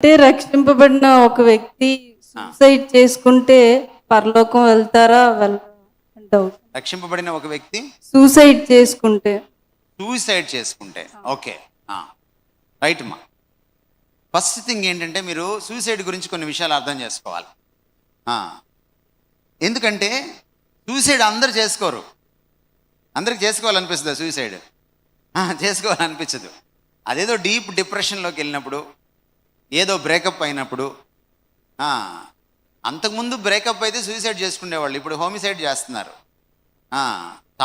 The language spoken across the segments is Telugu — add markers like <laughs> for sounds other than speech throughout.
అంటే రక్షింపబడిన ఒక వ్యక్తి సూసైడ్ చేసుకుంటే పరలోకం వెళ్తారా? డౌట్ రక్షింపబడిన ఒక వ్యక్తి సూసైడ్ చేసుకుంటే. సూసైడ్ చేసుకుంటే. ఓకే. రైట్ మా. ఫస్ట్ థింగ్ ఏంటంటే మీరు సూసైడ్ గురించి కొన్ని విషయాలు అర్థం చేసుకోవాలి. ఎందుకంటే సూసైడ్ అందరు చేసుకోరు. అందరికి చేసుకోవాలనిపిస్తుంది సూసైడ్ చేసుకోవాలనిపించదు. అదేదో డీప్ డిప్రెషన్లోకి వెళ్ళినప్పుడు ఏదో బ్రేకప్ అయినప్పుడు అంతకుముందు బ్రేకప్ అయితే సూసైడ్ చేసుకునేవాళ్ళు ఇప్పుడు హోమిసైడ్ చేస్తున్నారు.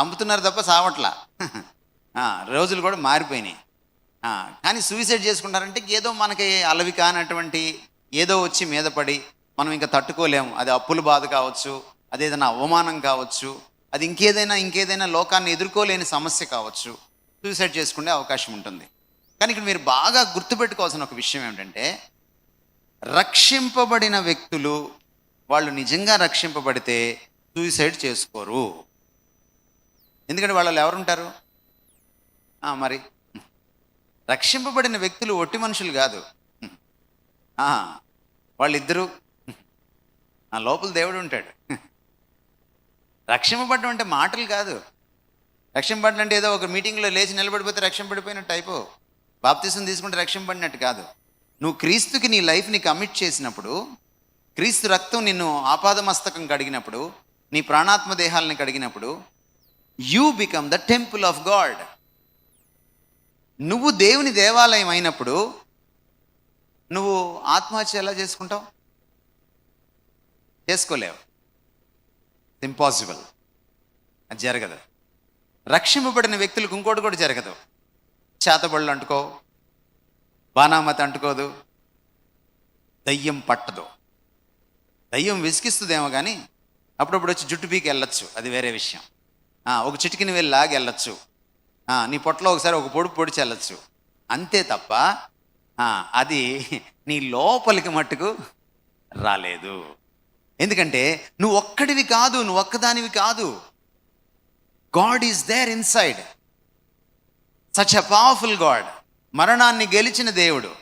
చంపుతున్నారు తప్ప సావట్లా. <laughs> రోజులు కూడా మారిపోయినాయి. కానీ సూసైడ్ చేసుకుంటారంటే ఏదో మనకి అలవి కానటువంటి ఏదో వచ్చి మీద పడి మనం ఇంకా తట్టుకోలేము. అది అప్పుల బాధ కావచ్చు అది ఏదైనా అవమానం కావచ్చు అది ఇంకేదైనా ఇంకేదైనా లోకాన్ని ఎదుర్కోలేని సమస్య కావచ్చు. సూసైడ్ చేసుకునే అవకాశం ఉంటుంది. కానీ ఇక్కడ మీరు బాగా గుర్తుపెట్టుకోవాల్సిన ఒక విషయం ఏమిటంటే రక్షింపబడిన వ్యక్తులు వాళ్ళు నిజంగా రక్షింపబడితే సూసైడ్ చేసుకోరు. ఎందుకంటే వాళ్ళు ఎవరుంటారు? మరి. రక్షింపబడిన వ్యక్తులు ఒట్టి మనుషులు కాదు. వాళ్ళిద్దరూ. నా లోపల దేవుడు ఉంటాడు. రక్షింపబడడం అంటే మాటలు కాదు. రక్షింపబడడం అంటే ఏదో ఒక మీటింగ్లో లేచి నిలబడిపోతే రక్షింపడిపోయినట్టు అయిపో. బాప్తిసం తీసుకుంటే రక్షింపబడినట్టు కాదు. నువ్వు క్రీస్తుకి నీ లైఫ్ని కమిట్ చేసినప్పుడు క్రీస్తు రక్తం నిన్ను ఆపాదమస్తకం కడిగినప్పుడు నీ ప్రాణాత్మ దేహాలను కడిగినప్పుడు you become the temple of God నువ్వు దేవుని దేవాలయం అయినప్పుడు నువ్వు ఆత్మహత్య ఎలా చేసుకుంటావు? చేసుకోలేవు. ఇంపాసిబుల్ అది జరగదు. రక్షింపబడిన వ్యక్తులకు ఇంకోటి కూడా జరగదు. చేతబళ్ళు అంటుకో బాణామతి అంటుకోదు దయ్యం పట్టదు. దయ్యం విసిగిస్తుందేమో కానీ అప్పుడప్పుడు వచ్చి జుట్టు పీకి వెళ్ళొచ్చు అది వేరే విషయం. ఒక చిటికిని వెళ్ళి లాగి వెళ్ళొచ్చు. నీ పొట్టలో ఒకసారి ఒక పొడి పొడిచి వెళ్ళొచ్చు. అంతే తప్ప అది నీ లోపలికి మట్టుకు రాలేదు. ఎందుకంటే నువ్వు ఒక్కడివి కాదు నువ్వు ఒక్కదానివి కాదు. God is there inside. Such a powerful God మరణాన్ని గెలిచిన దేవుడు.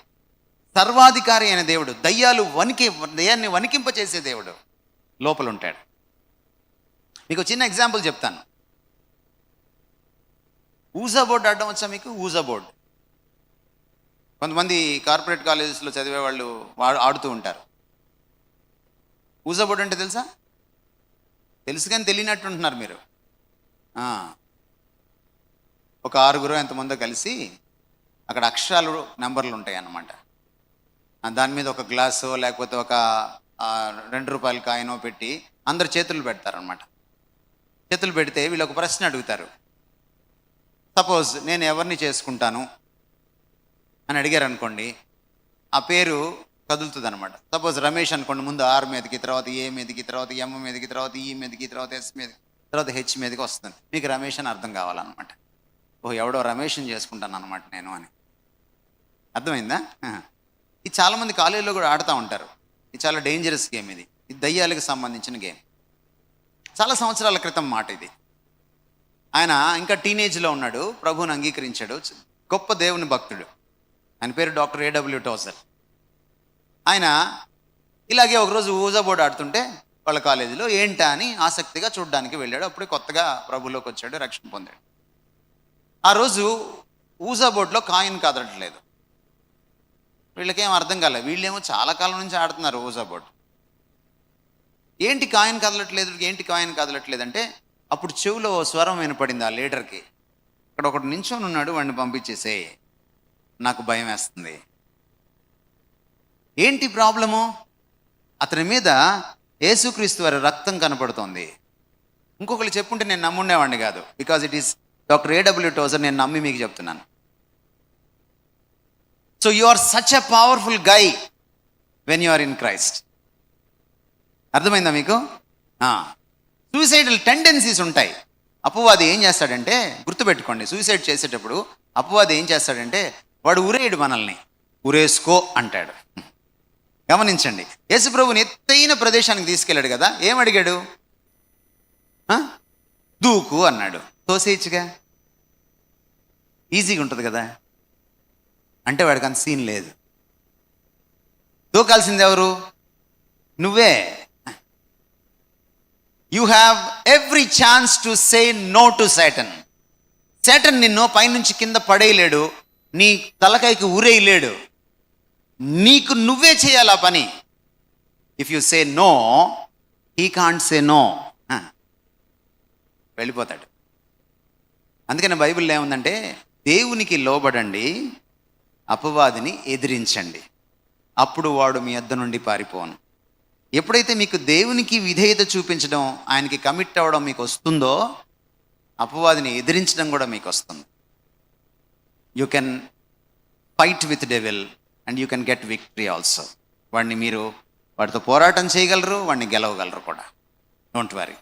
సర్వాధికారి అయిన దేవుడు. దయ్యాలు వణికి దయ్యాన్ని వణికింపచేసే దేవుడు. లోపల ఉంటాడు మీకు చిన్న ఎగ్జాంపుల్ చెప్తాను. ఊజా బోర్డు ఆడడం వచ్చా మీకు? ఊజా బోర్డు. కొంతమంది కార్పొరేట్ కాలేజెస్లో చదివే వాళ్ళు ఆడుతూ ఉంటారు. ఊజా బోర్డు అంటే తెలుసా? తెలుసు కానీ తెలియనట్టు ఉంటున్నారు మీరు. ఒక ఆరుగురు ఎంతమందో కలిసి అక్కడ అక్షరాలు నెంబర్లు ఉంటాయి అన్నమాట దాని మీద ఒక గ్లాసు లేకపోతే ఒక రెండు రూపాయల కాయనో పెట్టి అందరు చేతులు పెడతారనమాట చేతులు పెడితే వీళ్ళు ఒక ప్రశ్న అడుగుతారు. సపోజ్ నేను ఎవరిని చేసుకుంటాను అని అడిగారు అనుకోండి ఆ పేరు కదులుతుంది అనమాట సపోజ్ రమేష్ అనుకోండి ముందు ఆర్ మీదకి తర్వాత ఏ మీదకి తర్వాత ఎం మీదకి తర్వాత ఈ మీదకి తర్వాత ఎస్ మీద తర్వాత హెచ్ మీదకి వస్తుంది. మీకు రమేష్ అని అర్థం కావాలన్నమాట. ఓ ఎవడో రమేష్ని చేసుకుంటాను అనమాట నేను అని. అర్థమైందా? ఇది చాలామంది కాలేజీలో కూడా ఆడుతూ ఉంటారు. ఇది చాలా డేంజరస్ గేమ్ ఇది. ఇది దయ్యాలకు సంబంధించిన గేమ్ చాలా సంవత్సరాల క్రితం మాట ఇది. ఆయన ఇంకా టీనేజ్లో ఉన్నాడు. ప్రభువుని అంగీకరించాడు. గొప్ప దేవుని భక్తుడు. ఆయన పేరు డాక్టర్ ఏడబ్ల్యూ టోసర్ ఆయన ఇలాగే ఒకరోజు ఊజా బోర్డు ఆడుతుంటే వాళ్ళ కాలేజీలో ఏంటా అని ఆసక్తిగా చూడడానికి వెళ్ళాడు. అప్పుడే కొత్తగా ప్రభులోకి వచ్చాడు రక్షణ పొందాడు. ఆ రోజు ఊజా బోర్డులో కాయిన్ కదలట్లేదు. వీళ్ళకేం అర్థం కాలేదు. వీళ్ళేమో చాలా కాలం నుంచి ఆడుతున్నారు ఊజా బోర్డు ఏంటి కాయిన్ కదలట్లేదు? ఏంటి కాయిన్ కదలట్లేదు అంటే అప్పుడు చెవిలో ఓ స్వరం వినపడింది ఆ లీడర్కి. ఇక్కడ ఒకడు నించొని ఉన్నాడు వాడిని పంపించేసే నాకు భయం వేస్తుంది. ఏంటి ప్రాబ్లము? అతని మీద యేసుక్రీస్తు వారి రక్తం కనపడుతోంది. ఇంకొకరు చెప్పుంటే నేను నమ్ముండేవాడిని కాదు. Because it is doctor A W Tozer నేను నమ్మి మీకు చెప్తున్నాను. So you are such a powerful guy when you are in Christ అర్థమైందా మీకు? సూసైడల్ టెండెన్సీస్ ఉంటాయి. అపవాది ఏం చేస్తాడంటే గుర్తుపెట్టుకోండి సూసైడ్ చేసేటప్పుడు అపవాది ఏం చేస్తాడంటే వాడు ఉరేయడు మనల్ని. ఉరేసుకో అంటాడు. గమనించండి. యేసుప్రభుని ఎత్తైన ప్రదేశానికి తీసుకెళ్ళాడు కదా ఏం అడిగాడు? ఆ? దూకు అన్నాడు. తోసేయచ్చుగా? ఈజీగా ఉంటుంది కదా. అంటే వాడికి అంత సీన్ లేదు. దూకాల్సింది ఎవరు? నువ్వే. You have every chance to say no to Satan Satan నిన్ను పైనుంచి కింద పడేయలేడు. నీ తలకాయకి ఊరేయలేడు. నీకు నువ్వే చేయాలి ఆ పని. If you say no he can't say no వెళ్ళిపోతాడు. అందుకని బైబిల్లో ఏముందంటే దేవునికి లోబడండి అపవాదిని ఎదిరించండి. అప్పుడు వాడు మీ వద్ద నుండి పారిపోను. ఎప్పుడైతే మీకు దేవునికి విధేయత చూపించడం ఆయనకి కమిట్ అవ్వడం మీకు వస్తుందో అపవాదిని ఎదిరించడం కూడా మీకు వస్తుంది. You can fight with devil and you can get victory also వాడిని మీరు వాడితో పోరాటం చేయగలరు వాడిని గెలవగలరు కూడా. Don't worry